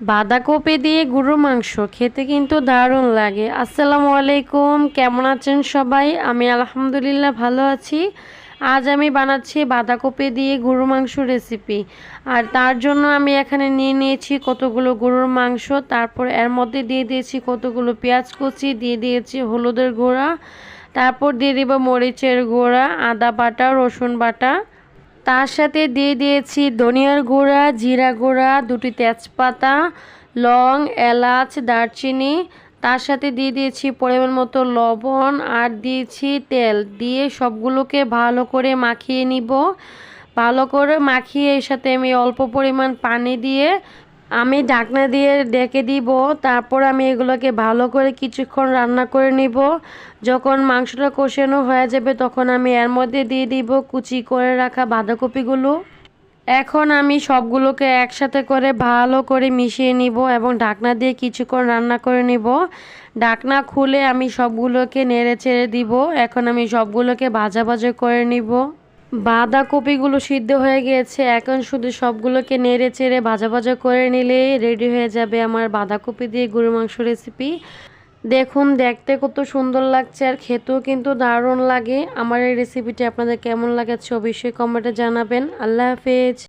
বাঁধাকপি দিয়ে গরুর মাংস, খেতে কিন্তু দারুণ লাগে। আসসালামু আলাইকুম, কেমন আছেন সবাই? আমি আলহামদুলিল্লাহ ভালো আছি। আজ আমি বানাচ্ছি বাঁধাকপি দিয়ে গরুর মাংস রেসিপি আর তার জন্য আমি এখানে নিয়ে নিয়েছি কতগুলো গরুর মাংস, তারপর এর মধ্যে দিয়ে দিয়েছি কতগুলো পেঁয়াজ কুচি, দিয়ে দিয়েছি হলুদের গুঁড়া, তারপর দিয়ে দিব মরিচের গুঁড়া, আদা বাটা, রসুন বাটা। তার সাথে দিয়ে দিয়েছি ধনিয়ার গুঁড়া, জিরা গুঁড়া, দুটি তেজপাতা, লং, এলাচ, দারচিনি। তার সাথে দিয়ে দিয়েছি পরিমাণ মতো লবণ আর দিয়েছি তেল। দিয়ে সবগুলোকে ভালো করে মাখিয়ে নিব। ভালো করে মাখিয়ে এর সাথে আমি অল্প পরিমাণ পানি দিয়ে আমি ঢাকনা দিয়ে ডেকে দিব, তারপর আমি এগুলোকে ভালো করে কিছুক্ষণ রান্না করে নিব। যখন মাংসটা কষানো হয়ে যাবে, তখন আমি এর মধ্যে দিয়ে দিব কুচি করে রাখা বাঁধাকপিগুলো। এখন আমি সবগুলোকে একসাথে করে ভালো করে মিশিয়ে নিব এবং ঢাকনা দিয়ে কিছুক্ষণ রান্না করে নিব। ঢাকনা খুলে আমি সবগুলোকে নেড়ে ছেড়ে দিব। এখন আমি সবগুলোকে ভাজা ভাজা করে নিব। বাঁধাকপিগুলো সিদ্ধ হয়ে গিয়েছে এখন শুধু সবগুলোকে নেড়ে চেড়ে ভাজা ভাজা করে নিলে রেডি হয়ে যাবে আমার বাঁধাকপি দিয়ে গরু মাংস রেসিপি। দেখুন, দেখতে কত সুন্দর লাগছে আর খেতেও কিন্তু দারুণ লাগে। আমার এই রেসিপিটি আপনাদের কেমন লাগছে অবশ্যই কমেন্টে জানাবেন। আল্লাহ হাফেজ।